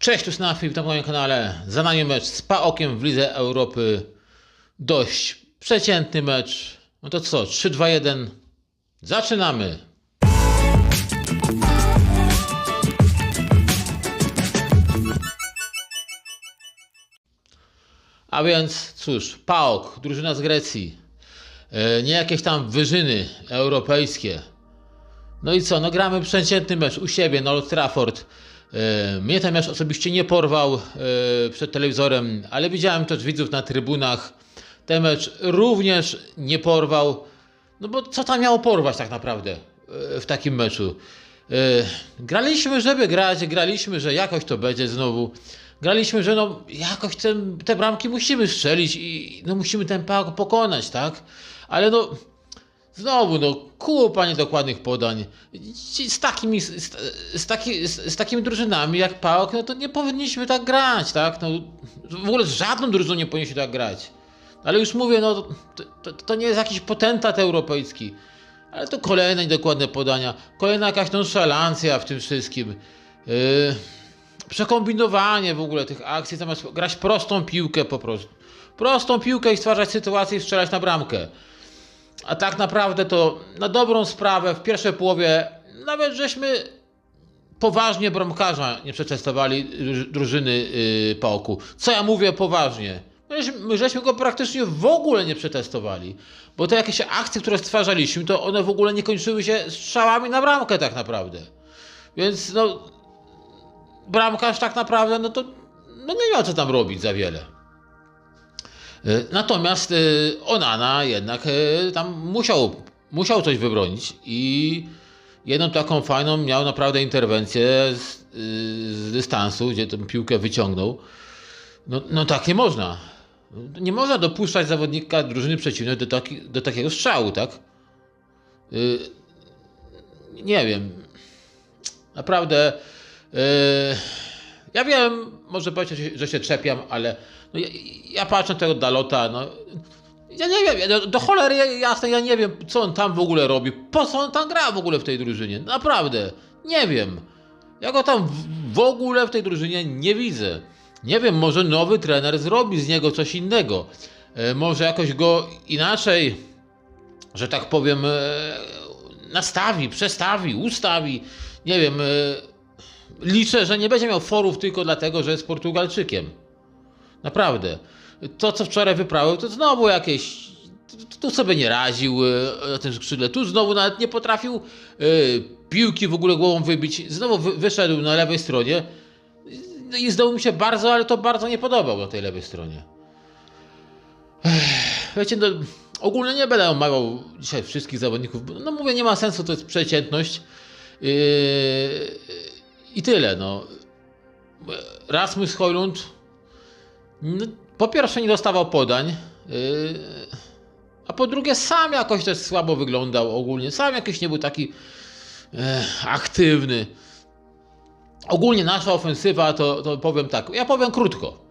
Cześć, tu Snafi, witam na moim kanale. Za nami mecz z Paokiem w Lidze Europy. Dość przeciętny mecz. No to co, 3-2-1. Zaczynamy. A więc cóż, PAOK, drużyna z Grecji. E, nie jakieś tam wyżyny europejskie. No i co, no gramy przeciętny mecz u siebie na Old Trafford. E, Mnie mecz osobiście nie porwał e, przed telewizorem, ale widziałem też widzów na trybunach. Ten mecz również nie porwał. No bo co tam miało porwać tak naprawdę e, w takim meczu? Graliśmy, żeby grać, graliśmy, że jakoś to będzie znowu. Graliśmy, że no jakoś te, te bramki musimy strzelić i no musimy ten PAOK pokonać, tak? Ale no Znowu, no, kupa niedokładnych podań. Z takimi, z, z, taki, z, z takimi drużynami jak PAOK, no to nie powinniśmy tak grać, tak? No, w ogóle z żadną drużyną nie powinniśmy tak grać. Ale już mówię, no, to, to, to nie jest jakiś potentat europejski. Ale to kolejne niedokładne podania, kolejna jakaś nonszalancja w tym wszystkim. Yy, przekombinowanie w ogóle tych akcji, zamiast grać prostą piłkę po prostu. Prostą piłkę i stwarzać sytuację i strzelać na bramkę. A tak naprawdę to na dobrą sprawę w pierwszej połowie nawet żeśmy poważnie bramkarza nie przetestowali dru- drużyny yy, Pałku. Co ja mówię poważnie? Żeśmy, my żeśmy go praktycznie w ogóle nie przetestowali, bo te jakieś akcje, które stwarzaliśmy, to one w ogóle nie kończyły się strzałami na bramkę tak naprawdę. Więc no, bramkarz tak naprawdę, no to no nie miał co tam robić za wiele. Y, Natomiast y, Onana jednak y, tam musiał, musiał coś wybronić i jedną taką fajną miał naprawdę interwencję z, z dystansu, gdzie tę piłkę wyciągnął. No, no tak nie można. Nie można dopuszczać zawodnika drużyny przeciwnej do, taki, do takiego strzału, tak? Nie wiem. Naprawdę. Ja wiem, może powiecie, że się- czepiam, ale no ja, ja patrzę na tego Dalota, no. Ja nie wiem, do cholery jasne, ja nie wiem, co on tam w ogóle robi. Po co on tam gra w ogóle w tej drużynie? Naprawdę, nie wiem. Ja go tam w- w ogóle w tej drużynie nie widzę. Nie wiem, może nowy trener zrobi z niego coś innego. E, może jakoś go inaczej że tak powiem, e, nastawi, przestawi, ustawi. Nie wiem, e, liczę, że nie będzie miał forów tylko dlatego, że jest Portugalczykiem. Naprawdę. To, co wczoraj wyprawił, to znowu jakieś. tu- sobie nie raził e, na tym skrzydle, tu znowu nawet nie potrafił e, piłki w ogóle głową wybić. Znowu wy, wyszedł na lewej stronie i znowu mi się bardzo, ale to bardzo nie podobał na tej lewej stronie. Wiecie, no, ogólnie nie będę omawiał dzisiaj wszystkich zawodników, no mówię, nie ma sensu, to jest przeciętność. Yy, I tyle, no. Rasmus Hojlund no, po pierwsze nie dostawał podań, yy, a po drugie sam jakoś też słabo wyglądał ogólnie. Sam jakiś nie był taki e, aktywny. Ogólnie nasza ofensywa, to, to powiem tak, ja powiem krótko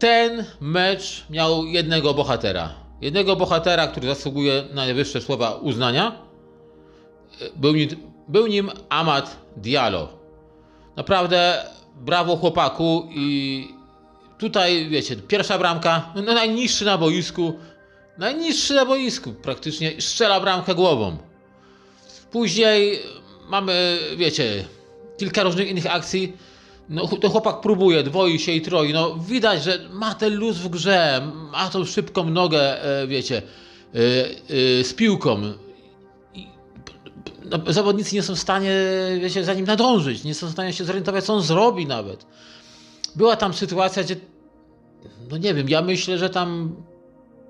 ten mecz miał jednego bohatera. Jednego bohatera, który zasługuje na najwyższe słowa uznania. Był nim, był nim Amad Diallo. Naprawdę brawo chłopaku i tutaj wiecie, pierwsza bramka, no najniższy na boisku, najniższy na boisku praktycznie, strzela bramkę głową. Później mamy, wiecie, kilka różnych innych akcji. No, to chłopak próbuje, dwoi się i troi. No, widać, że ma ten luz w grze, ma tą szybką nogę, e, wiecie, e, e, z piłką. No, zawodnicy nie są w stanie, wiecie, za nim nadążyć, nie są w stanie się zorientować, co on zrobi nawet. Była tam sytuacja, gdzie, no nie wiem, ja myślę, że tam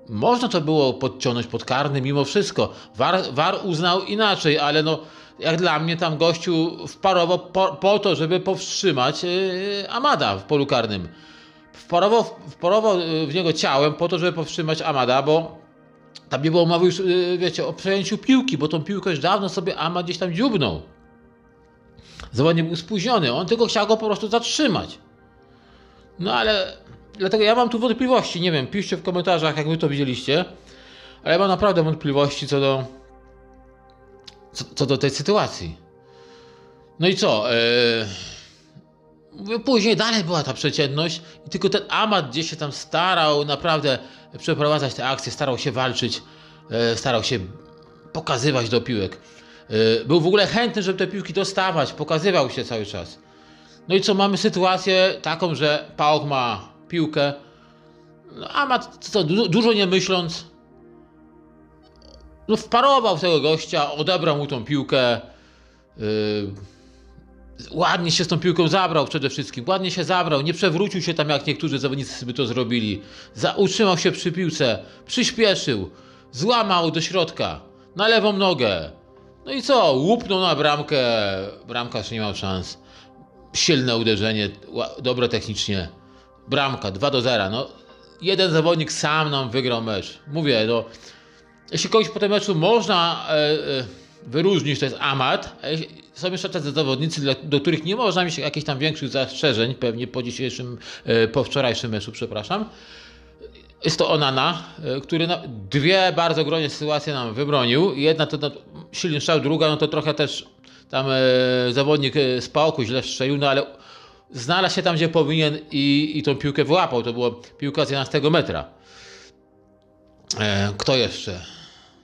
można to było podciągnąć pod karny mimo wszystko. War, War uznał inaczej, ale no jak dla mnie tam gościu wparował po, po to, żeby powstrzymać yy, Amada w polu karnym. Wparował, wparował yy, w niego ciałem po to, żeby powstrzymać Amada, bo tam nie było mowy już, yy, wiecie, o przejęciu piłki, bo tą piłkę już dawno sobie Amad gdzieś tam dziubnął. Zawodnik był spóźniony, on tylko chciał go po prostu zatrzymać. No ale dlatego ja mam tu wątpliwości, nie wiem, piszcie w komentarzach, jak wy to widzieliście, ale ja mam naprawdę wątpliwości co do co, co do tej sytuacji. No i co? mówię, później dalej była ta przeciętność i tylko ten Amat gdzieś się tam starał naprawdę przeprowadzać te akcje, starał się walczyć, e, starał się pokazywać do piłek. E, Był w ogóle chętny, żeby te piłki dostawać, pokazywał się cały czas. No i co, mamy sytuację taką, że Paok ma piłkę, no, Amat co, du- dużo nie myśląc, no wparował tego gościa, odebrał mu tą piłkę, yy, ładnie się z tą piłką zabrał przede wszystkim, ładnie się zabrał, nie przewrócił się tam jak niektórzy zawodnicy by to zrobili, Za, utrzymał się przy piłce, przyspieszył, złamał do środka, na lewą nogę, no i co, łupnął na bramkę, bramkarz nie miał szans, silne uderzenie, dobre technicznie, bramka 2 do 0, no jeden zawodnik sam nam wygrał mecz, mówię, no jeśli kogoś po tym meczu można e, e, wyróżnić, to jest Amat. Są jeszcze tacy zawodnicy, do których nie można mieć jakichś tam większych zastrzeżeń, pewnie po dzisiejszym, e, po wczorajszym meczu, przepraszam. Jest to Onana, e, który dwie bardzo groźne sytuacje nam wybronił. Jedna to, to silny strzał, druga no to trochę też tam e, zawodnik z pałku źle strzelił, no ale znalazł się tam, gdzie powinien i, i tą piłkę wyłapał. To była piłka z 11 metra. Kto jeszcze?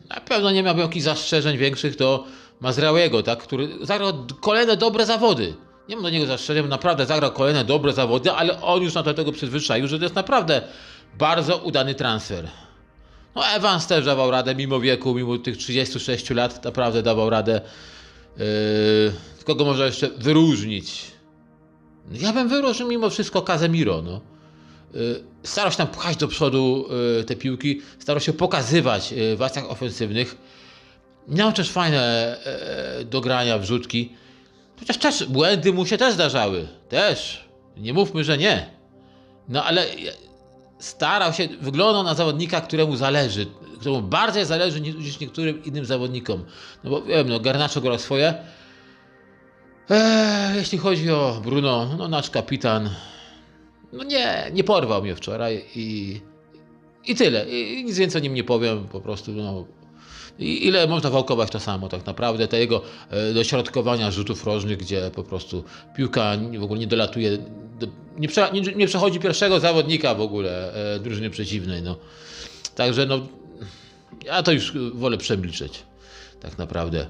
Na pewno nie miałbym jakichś zastrzeżeń większych do Mazrałego, tak, który zagrał kolejne dobre zawody. Nie mam do niego zastrzeżeń, naprawdę zagrał kolejne dobre zawody, ale on już na to tego przyzwyczaił, że to jest naprawdę bardzo udany transfer. No Evans też dawał radę, mimo wieku, mimo tych 36 lat, naprawdę dawał radę. Yy, kogo można jeszcze wyróżnić? Ja bym wyróżnił mimo wszystko Casemiro, no. Y, starał się tam pchać do przodu y, te piłki, starał się pokazywać y, w akcjach ofensywnych. Miał też fajne e, dogrania, wrzutki. Chociaż też błędy mu się też zdarzały. Też. Nie mówmy, że nie. No ale starał się, wyglądał na zawodnika, któremu zależy, któremu bardziej zależy niż, niż niektórym innym zawodnikom. No bo wiem, no Garnacho grał swoje. Eee, jeśli chodzi o Bruno, no nasz kapitan, no nie, nie porwał mnie wczoraj i, i tyle. I, nic więcej o nim nie powiem, po prostu no. I ile można wałkować to samo tak naprawdę, te jego e, dośrodkowania rzutów rożnych, gdzie po prostu piłka w ogóle nie dolatuje, do, nie, prze, nie, nie przechodzi pierwszego zawodnika w ogóle e, drużyny przeciwnej, no. Także no, ja to już wolę przemilczeć, tak naprawdę.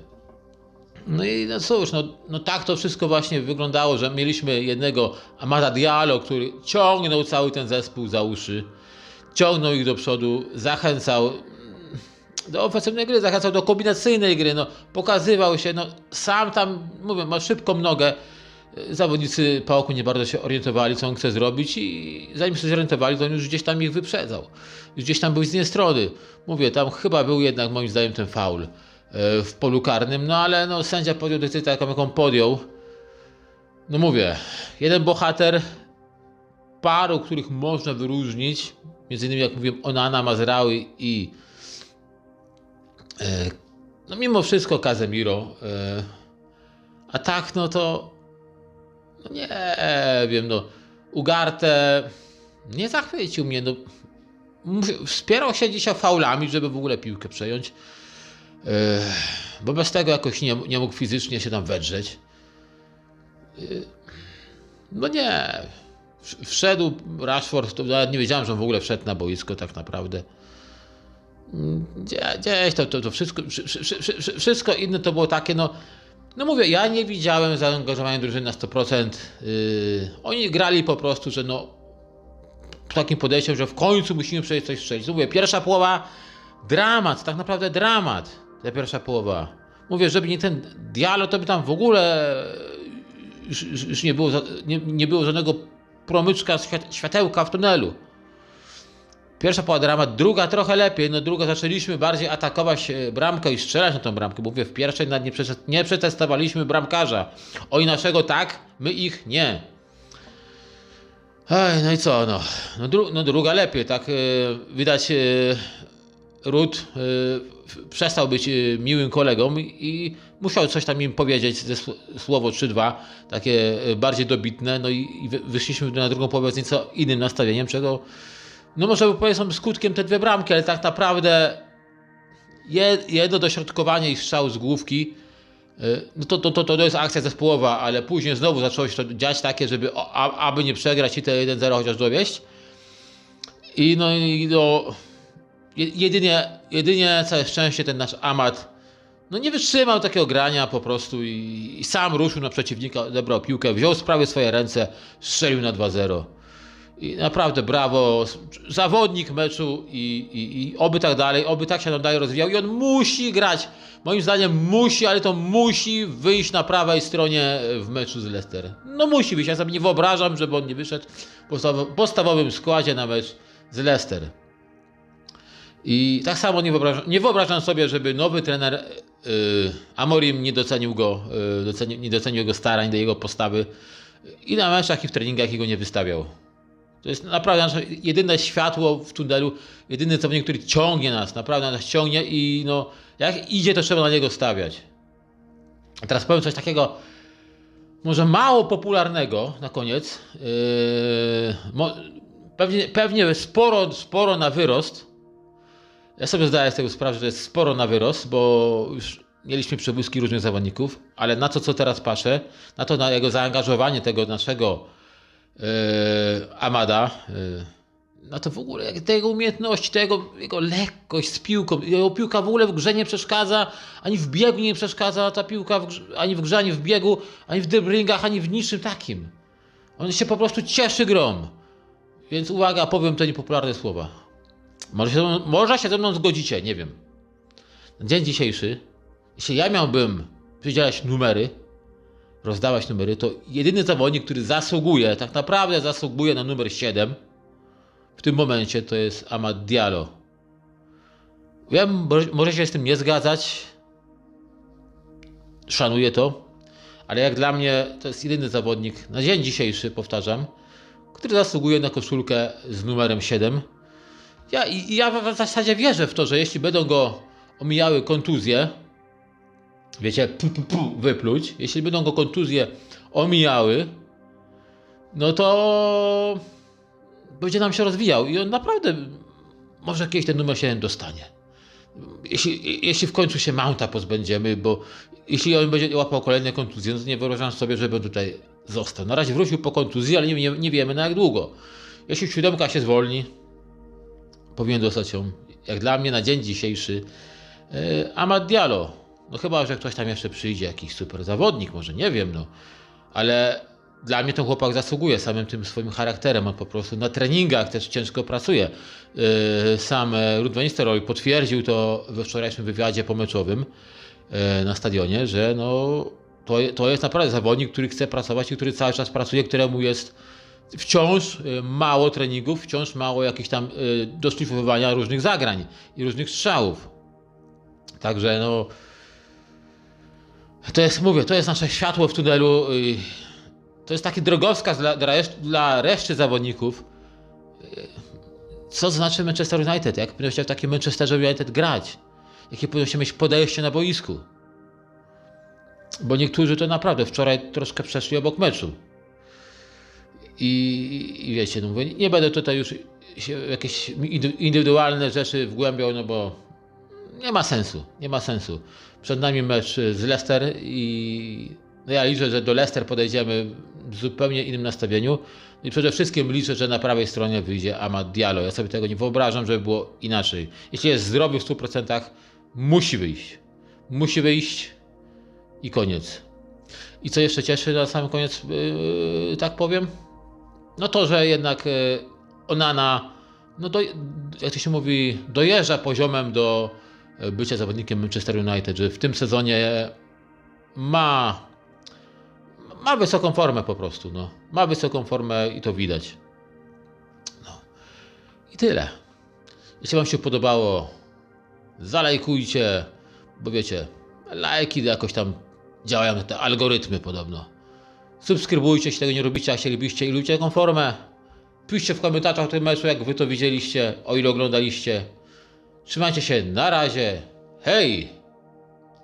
No i no cóż, no, no tak to wszystko właśnie wyglądało, że mieliśmy jednego Amada Diallo, który ciągnął cały ten zespół za uszy, ciągnął ich do przodu, zachęcał mm, do ofensywnej gry, zachęcał do kombinacyjnej gry, no, pokazywał się, no, sam tam, mówię, ma szybką nogę, zawodnicy Pałaku nie bardzo się orientowali, co on chce zrobić i zanim się zorientowali, to on już gdzieś tam ich wyprzedzał. Już gdzieś tam był z innej strony. Mówię, tam chyba był jednak moim zdaniem ten faul w polu karnym, no ale no, sędzia podjął decyzję taką, jaką podjął. No mówię, jeden bohater, paru, których można wyróżnić, między innymi jak mówiłem, Onana, Mazrały i e, no mimo wszystko Casemiro. E, a tak, no to no nie wiem, no Ugarte nie zachwycił mnie, no wspierał się dzisiaj faulami, żeby w ogóle piłkę przejąć, bo bez tego jakoś nie, nie mógł fizycznie się tam wedrzeć. No nie, wszedł Rashford, to nawet nie wiedziałem, że on w ogóle wszedł na boisko tak naprawdę. Gdzie- Gdzieś to, to, to wszystko, wszy- wszy- wszy- wszy- wszystko inne to było takie, no, no mówię, ja nie widziałem zaangażowania drużyny na 100%. Yy, oni grali po prostu, że no takim podejściem, że w końcu musimy przejść coś strzelić. Mówię, pierwsza połowa dramat, tak naprawdę dramat. Ta pierwsza połowa. Mówię, żeby nie ten dialog, to by tam w ogóle już, już- już nie, było, nie, nie było żadnego promyczka świat- światełka w tunelu. Pierwsza połowa dramat, druga trochę lepiej. No druga zaczęliśmy bardziej atakować e, bramkę i strzelać na tą bramkę. Bo mówię, w pierwszej nawet nie, prze- nie przetestowaliśmy bramkarza. Oni naszego tak, my ich nie. Ej, no i co, no. No, dru, no druga lepiej, tak. e, widać, e, e, f- przestał być e, miłym kolegą i musiał coś tam im powiedzieć, ze sł- słowo 3-2, takie e, bardziej dobitne. No i, i wy- wyszliśmy na drugą połowę z nieco innym nastawieniem, czego, no może powiedzieć, skutkiem te dwie bramki, ale tak naprawdę je- jedno dośrodkowanie i strzał z główki Y, No to, to, to, to jest akcja zespołowa, ale później znowu zaczęło się to dziać takie, żeby aby nie przegrać i te 1-0 chociaż dowieść. I no i no, jedynie, jedynie całe szczęście ten nasz Amat no nie wytrzymał takiego grania po prostu i, i sam ruszył na przeciwnika, odebrał piłkę, wziął sprawy w swoje ręce, strzelił na 2-0. I naprawdę brawo, zawodnik meczu i, i, i oby tak dalej, oby tak się nam dalej rozwijał i on musi grać, moim zdaniem musi, ale to musi wyjść na prawej stronie e, w meczu z Leicester. No musi wyjść, ja sobie nie wyobrażam, żeby on nie wyszedł w podstawo- podstawowym składzie na mecz z Leicester. I tak samo nie wyobrażam, nie wyobrażam sobie, żeby nowy trener yy, Amorim nie docenił go, yy, doceni, nie docenił jego starań, do jego postawy i na meczach, i w treningach jego nie wystawiał. To jest naprawdę jedyne światło w tunelu, jedyny zawodnik, który ciągnie nas, naprawdę nas ciągnie i no, jak idzie, to trzeba na niego stawiać. A teraz powiem coś takiego, może mało popularnego na koniec. Yy, pewnie, pewnie sporo, sporo na wyrost. Ja sobie zdaję z tego sprawę, że to jest sporo na wyrost, bo już mieliśmy przebłyski różnych zawodników, ale na to, co teraz patrzę, na to, na jego zaangażowanie tego naszego e, Amada, e, na to w ogóle, te jego umiejętności, to jego, jego lekkość z piłką, jego piłka w ogóle w grze nie przeszkadza, ani w biegu nie przeszkadza ta piłka, w grze, ani w grze, ani w biegu, ani w dribblingach, ani w niczym takim. On się po prostu cieszy grą. Więc uwaga, powiem te niepopularne słowa. Może się, może się ze mną zgodzicie, nie wiem. Na dzień dzisiejszy, jeśli ja miałbym przydzielać numery, rozdawać numery, to jedyny zawodnik, który zasługuje, tak naprawdę zasługuje na numer 7 w tym momencie to jest Amad Diallo. Wiem, może się z tym nie zgadzać, szanuję to, ale jak dla mnie to jest jedyny zawodnik na dzień dzisiejszy, powtarzam, który zasługuje na koszulkę z numerem 7. Ja, ja w zasadzie wierzę w to, że jeśli będą go omijały kontuzje, wiecie, pu, pu, pu, wypluć, jeśli będą go kontuzje omijały, no to będzie nam się rozwijał i on naprawdę może kiedyś ten numer 7 dostanie. Jeśli, jeśli w końcu się Mounta pozbędziemy, bo jeśli on będzie łapał kolejne kontuzje, no to nie wyobrażam sobie, żeby tutaj został. Na razie wrócił po kontuzji, ale nie, nie, nie wiemy na jak długo. Jeśli siódemka się zwolni, powinien dostać ją, jak dla mnie, na dzień dzisiejszy e, Amad Diallo. No chyba, że ktoś tam jeszcze przyjdzie, jakiś super zawodnik, może nie wiem, no. Ale dla mnie ten chłopak zasługuje samym tym swoim charakterem. On po prostu na treningach też ciężko pracuje. E, Sam e, Nistelrooy potwierdził to we wczorajszym wywiadzie pomeczowym na stadionie, że no, to, to jest naprawdę zawodnik, który chce pracować i który cały czas pracuje, któremu jest wciąż y, mało treningów, wciąż mało jakichś tam y, doszlifowywania różnych zagrań i różnych strzałów. Także no. To jest, mówię, to jest nasze światło w tunelu. y, To jest taki drogowskaz dla, dla, reszt, dla reszty zawodników. Co znaczy Manchester United? Jak powinno się w takim Manchesterze United grać? Jakie powinno się mieć podejście na boisku? Bo niektórzy to naprawdę wczoraj troszkę przeszli obok meczu. I, I wiecie, no mówię, nie będę tutaj już się w jakieś indy- indywidualne rzeczy wgłębiał, no bo nie ma sensu, nie ma sensu. Przed nami mecz z Leicester i no ja liczę, że do Leicester podejdziemy w zupełnie innym nastawieniu. I przede wszystkim liczę, że na prawej stronie wyjdzie Amad Diallo. Ja sobie tego nie wyobrażam, żeby było inaczej. Jeśli jest zdrowy w 100%, musi wyjść. Musi wyjść i koniec. I co jeszcze cieszy na sam koniec, yy, tak powiem? No to, że jednak yy, Onana, no do, jak to się mówi, dojeżdża poziomem do e, bycia zawodnikiem Manchester United, że w tym sezonie ma, ma wysoką formę po prostu, no. Ma wysoką formę i to widać. No. I tyle. Jeśli Wam się podobało, zalajkujcie, bo wiecie, lajki jakoś tam działają na te algorytmy podobno. Subskrybujcie, jeśli tego nie robicie, a chcielibyście i lubicie taką formę. Piszcie w komentarzach o tym meczu, jak Wy to widzieliście, o ile oglądaliście. Trzymajcie się, na razie, hej!